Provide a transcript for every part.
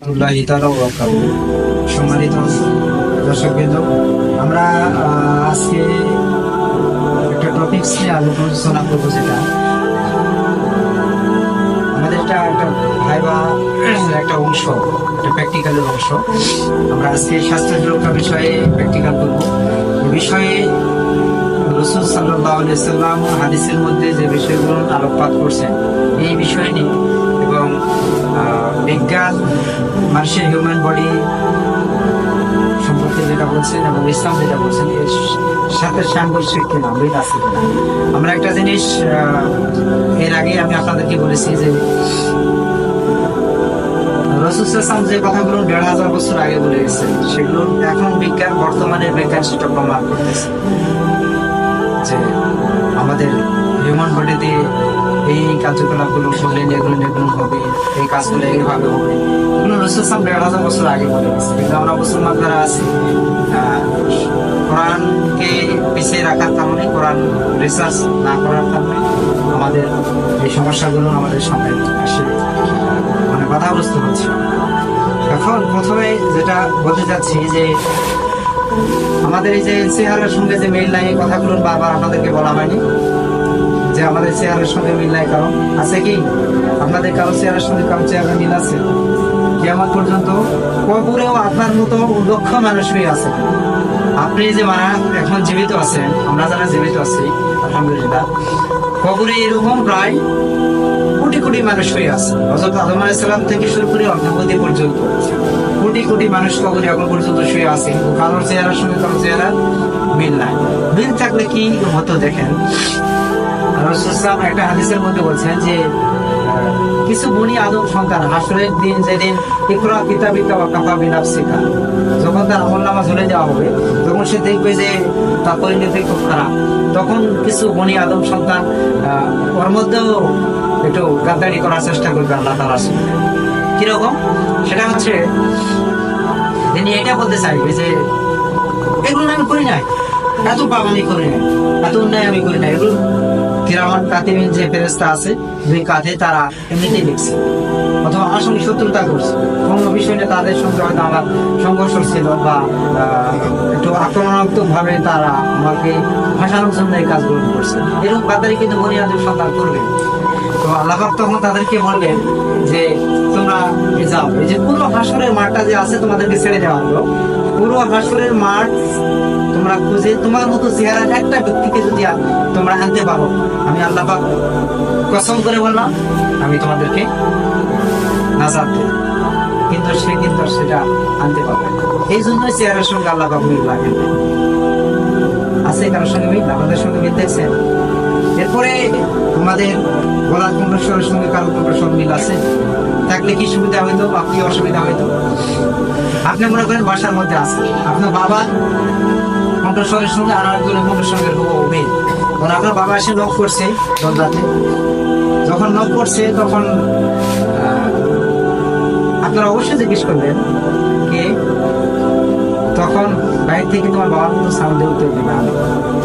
তাআলা ওয়া সম্মানিত আমরা আজকে একটা টপিকস নিয়ে আলোচনা করব যেটা। আমাদের একটা একটা ভাইবা একটা অংশ, একটা প্র্যাকটিক্যালের অংশ। আমরা আজকে স্বাস্থ্য সুরক্ষা বিষয়ে প্র্যাকটিক্যাল করব। বিষয়ে রসুল সাল্লাহ সাল্লাম হাদিসের মধ্যে যে বিষয়গুলো আলোকপাত করছেন, এই বিষয় নিয়ে এবং বিজ্ঞান, মানুষের হিউম্যান বডি সম্পর্কে যেটা বলছেন এবং ইসলাম যেটা বলছেন, এর সাথে সাংঘর্ষিক কিনা, মিল আছে আমরা একটা জিনিস এর আগে আমি আপনাদেরকে বলেছি যে রসুলাম যে কথাগুলো দেড় হাজার বছর আগে বলে গেছে সেগুলো এখন বিজ্ঞান, বর্তমানে বিজ্ঞান সেটা প্রমাণ করতেছে। যে আমাদের হিউম্যান বডিতে এই কার্যকলাপগুলো করলে এগুলো এগুলো হবে, এই কাজগুলো এইভাবে হবে। এগুলো রসুলাম দেড় হাজার বছর আগে বলে গেছে আমরা মুসলমান যারা আছি কোরআনকে পিছিয়ে রাখার কারণে, কোরআন রিসার্চ না করার কারণে আমাদের এই সমস্যাগুলো আমাদের সামনে আসে। মানে বাধাগ্রস্ত হচ্ছে। এখন প্রথমে যেটা বলতে চাচ্ছি যে, আমাদের এই যে চেহারার সঙ্গে যে নাই এই কথাগুলো বারবার আপনাদেরকে বলা হয়নি যে আমাদের চেয়ারের সঙ্গে মিল নাই কারণ আছে কি? আপনাদের কারও চেয়ারের সঙ্গে কারও চেহারা মিল আছে? কেমন পর্যন্ত কবরেও আপনার মতো লক্ষ মানুষই আছে। আপনি যে মারা এখন জীবিত আছেন, আমরা যারা জীবিত আছি, আলহামদুলিল্লাহ, কবরে এরকম প্রায় কোটি কোটি মানুষ হয়ে আছে। হজরত আদম আলাইসালাম থেকে শুরু করে অর্ধপতি পর্যন্ত কোটি কোটি মানুষ কবরে এখন পর্যন্ত শুয়ে আছে। কারোর চেহারার সঙ্গে কারোর চেহারা মিল নাই। মিল থাকলে কি হতো দেখেন? রসুলাম একটা হাদিসের মধ্যে বলছেন যে কিছু বনি আদম সন্তান হাসরের দিন যেদিন ইকরা কিতাবিকা বা কাফা বিনাফসিকা, যখন তার আমল নামা ঝুলে দেওয়া হবে, তখন সে দেখবে যে তার পরিণতি খুব খারাপ। তখন কিছু বনি আদম সন্তান ওর মধ্যেও একটু গাদ্দারি করার চেষ্টা করবে আল্লাহ সঙ্গে কীরকম? সেটা হচ্ছে তিনি এটা বলতে চাইবে যে, এগুলো আমি করি নাই, এত পাপ করি নাই, এত অন্যায় আমি করি নাই, এগুলো কিরামান কাতিমিন যে ফেরেস্তা আছে, দুই কাঁধে তারা এমনিতেই লিখছে অথবা আমার সঙ্গে শত্রুতা করছে। কোনো বিষয় নিয়ে তাদের সঙ্গে হয়তো আমার সংঘর্ষ ছিল বা একটু আক্রমণাত্মক ভাবে তারা আমাকে ভাসানোর জন্য এই কাজগুলো করছে। এরকম কাতারি কিন্তু বনিয়াদের সন্তান করবে। তো আল্লাহ তখন তাদেরকে বললেন যে, তোমরা যাও। এই যে পুরো হাসরের মাঠটা যে আছে তোমাদেরকে ছেড়ে দেওয়া হলো। পুরো হাসরের মাঠ তোমরা খুঁজে তোমার মতো চেহারা একটা ব্যক্তিকে যদি তোমরা আনতে পারো, আমি আল্লাহ পাক কসম করে বললাম, আমি তোমাদেরকে নাজাত দেব। কিন্তু সে কিন্তু সেটা আনতে পারবে। এই জন্য চেহারার সঙ্গে আল্লাহ পাক মিল লাগে আছে কারোর সঙ্গে মিল? আমাদের সঙ্গে মিল এরপরে আমাদের গলার কণ্ঠস্বরের সঙ্গে কারও কণ্ঠস্বর মিল আছে? থাকলে কি সুবিধা হইতো বা কি অসুবিধা হইতো? আপনি মনে করেন বাসার মধ্যে আছেন আপনার বাবা কণ্ঠস্বরের সঙ্গে আর একজনের কণ্ঠস্বরের হব মিল কারণ আপনার বাবা এসে নক করছে দরজাতে যখন নক করছে, তখন আপনারা অবশ্যই জিজ্ঞেস করবেন কে? তখন বাইরে থেকে তোমার বাবার মতো সাউন্ডে উত্তর দিবে আমি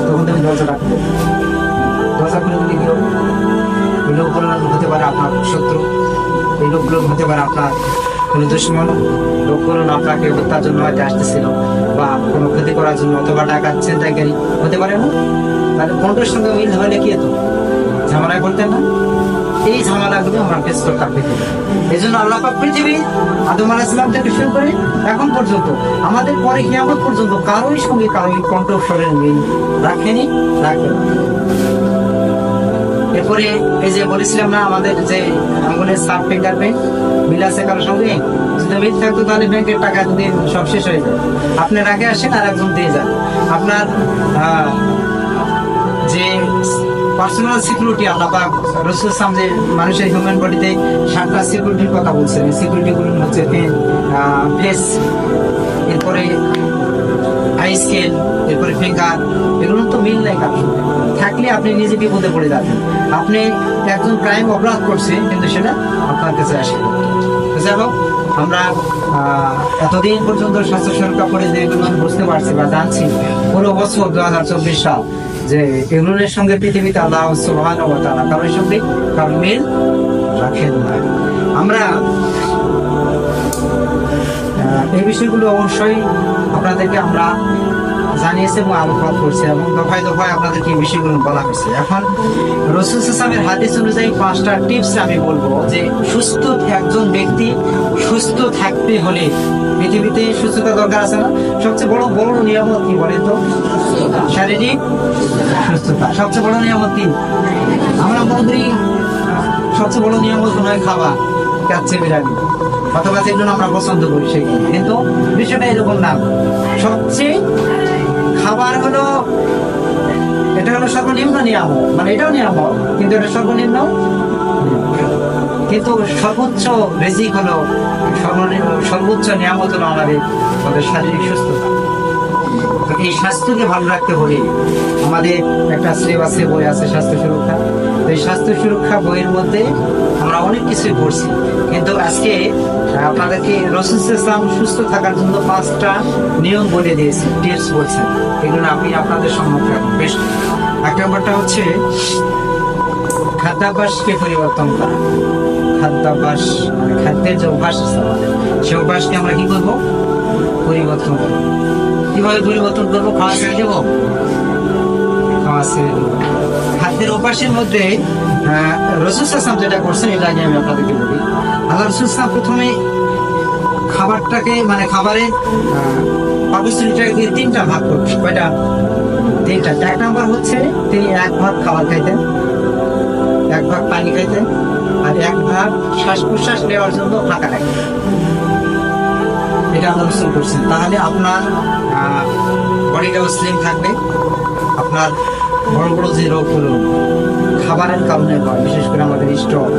তখন তুমি দরজা রাখবে দরজা খুলে দিলে কি হবে? এই লোকগুলো হতে পারে আপনার শত্রু। এই লোকগুলো হতে পারে আপনার কোনো দুশ্মন। লোকগুলো আপনাকে হত্যার জন্য হয়তো আসতেছিল। বা কোনো ক্ষতি করার জন্য অথবা টাকা ছিনতাইকারী হতে পারে না। তাহলে কোনটার সঙ্গে মিল হলে কি হতো ঝামেলা করতেন না? এই ঝামেলাগুলো আমরা ফেস করতাম এই জন্য আল্লাহ পৃথিবী, আদম আলাহ ইসলাম থেকে শুরু করে এখন পর্যন্ত, আমাদের পরে কিয়ামত পর্যন্ত কারোই সঙ্গে কারোই কণ্ঠস্বরের মিল রাখেনি রাখবে এরপরে এই যে বলেছিলাম না, আমাদের যে আঙ্গুলের সাব ফিঙ্গার প্রিন্ট মিল আছে কারোর সঙ্গে যদি থাকতো তাহলে ব্যাংকের টাকা যদি সব শেষ হয়ে যায়। আপনি আগে আসেন আর একজন দিয়ে যান। আপনার যে পার্সোনাল সিকিউরিটি আল্লাহ পাক রসুল যে মানুষের হিউম্যান বডিতে সাতটা সিকিউরিটির কথা বলছেন। এই সিকিউরিটি গুলো হচ্ছে ফেস এরপরে আই স্কেল এরপরে ফিঙ্গার এগুলো তো মিল নাই সঙ্গে। থাকলে আপনি নিজে বিপদে পড়ে যাবেন। আপনি একজন ক্রাইম অপরাধ করছে, কিন্তু সেটা আপনার কাছে আসে না। আমরা এতদিন পর্যন্ত স্বাস্থ্য সুরক্ষা যে বুঝতে পারছি বা জানছি, পুরো বছর দু হাজার চব্বিশ সাল যে এগুলোর সঙ্গে পৃথিবীতে আল্লাহ সুহান ও তারা কারোর সঙ্গে কারোর মিল রাখেন না আমরা এই বিষয়গুলো অবশ্যই আপনাদেরকে আমরা জানিয়েছি এবং আলোকপাত করছে এবং দফায় দফায় আপনাদেরকে এই বিষয়গুলো বলা হয়েছে। এখন রসুল ইসলামের হাদিস অনুযায়ী পাঁচটা টিপস আমি বলব যে সুস্থ একজন ব্যক্তি সুস্থ থাকতে হলে পৃথিবীতে সুস্থতা দরকার আছে না? সবচেয়ে বড় বড় নিয়ামত কি বলে তো? শারীরিক সুস্থতা। সবচেয়ে বড় নিয়ামত কি? আমরা করি সবচেয়ে বড় নিয়ামত মনে হয় খাবার কাচ্ছে বিরিয়ানি। অথবা যেগুলো আমরা পছন্দ করি সেগুলো। কিন্তু বিষয়টা এরকম না। সবচেয়ে খাবার হলো, এটা হলো সর্বনিম্ন নিয়ম মানে এটাও নিয়ম কিন্তু এটা সর্বনিম্ন কিন্তু সর্বোচ্চ রেজিক হলো, সর্বনিম্ন সর্বোচ্চ নিয়ামত হলো আমাদের আমাদের শারীরিক সুস্থতা। এই স্বাস্থ্যকে ভালো রাখতে হলে আমাদের একটা সিলেবাসে বই আছে স্বাস্থ্য সুরক্ষা। তো এই স্বাস্থ্য সুরক্ষা বইয়ের মধ্যে আমরা অনেক কিছুই পড়ছি। কিন্তু আজকে আপনাদেরকে রসুল ইসলাম সুস্থ থাকার জন্য পাঁচটা নিয়ম বলে দিয়েছি টিপস বলছেন এগুলো আমি আপনাদের সম্মুখে। বেশ। এক নম্বরটা হচ্ছে খাদ্যাভ্যাসকে পরিবর্তন করা। খাদ্যাভ্যাস মানে খাদ্যের যে অভ্যাস আছে আমাদের সেই অভ্যাসকে আমরা কি করব? পরিবর্তন করব। কীভাবে পরিবর্তন করব খাওয়া ছেড়ে দেবো? খাওয়া ছেড়ে দেবো। খাদ্যের অভ্যাসের মধ্যে রসুল সাসলাম যেটা করছেন এটা আগে আমি আপনাদেরকে বলি। আল্লাহ রসুল সাসলাম প্রথমে খাবারটাকে মানে খাবারের পাকস্থলীটাকে তিনটা ভাগ করছেন কয়টা? তিনটা। এক নম্বর হচ্ছে তিনি এক ভাগ খাবার খাইতেন এক ভাগ পানি খাইতেন আর এক ভাগ শ্বাস প্রশ্বাস নেওয়ার জন্য ফাঁকা রাখতেন এটা আল্লাহ রসুল করছেন তাহলে আপনার বডিটাও স্লিম থাকবে। আপনার বড় বড় যে রোগগুলো খাবারের কারণে হয় বিশেষ করে আমাদের স্ট্রোক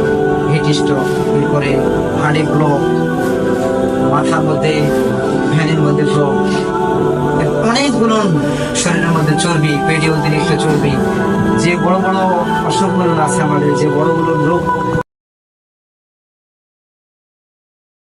হিট স্ট্রোক এরপরে হার্টে ব্লক মাথার মধ্যে, ভ্যানের মধ্যে ব্লক অনেকগুলো শরীরের মধ্যে চর্বি, পেটে অতিরিক্ত চর্বি, যে বড় বড় অসুখগুলো আছে আমাদের, যে বড় বড় রোগ